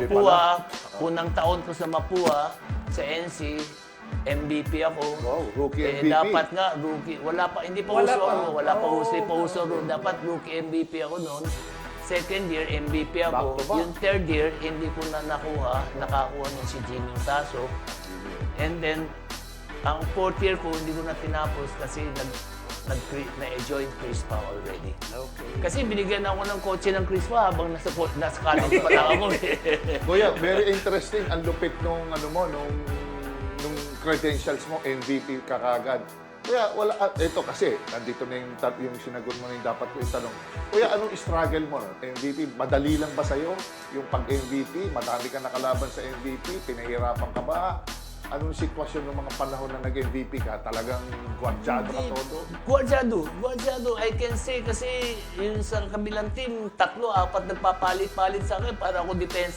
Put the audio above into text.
Mapua, unang taon ko sa Mapua, sa NC, MVP ako. Wow, rookie eh, MVP. dapat nga, rookie. Wala pa, hindi pa Wala uso pa. ako. Wala pa Oh, uso, pa uso. Dapat rookie MVP ako noon. Second year, MVP ako. Back to back. Yung third year, hindi ko na nakuha. Nakakuha nun si Jimmy Taso. And then, ang fourth year ko, hindi ko na tinapos kasi nag, nag na-join Crispa already. Okay. Kasi binigyan ako ng kotse ng Crispa habang nasa, co- nasa college pa lang ako. eh. Kuya, very interesting. Ang lupit nung ano mo, nung, nung credentials mo, MVP kakagad. Kuya, wala, ah, ito kasi, nandito na yung, tat- yung sinagot mo na yung dapat ko itanong. Kuya, anong struggle mo? No? MVP, madali lang ba sa'yo? Yung pag-MVP, madami ka nakalaban sa MVP, pinahirapan ka ba? Anong sitwasyon ng mga panahon na nag-MVP ka? Talagang gwardyado ka todo? Guardiado, Guardiado, I can say kasi yung sa kabilang team, tatlo, apat nagpapalit-palit sa akin para ako defense.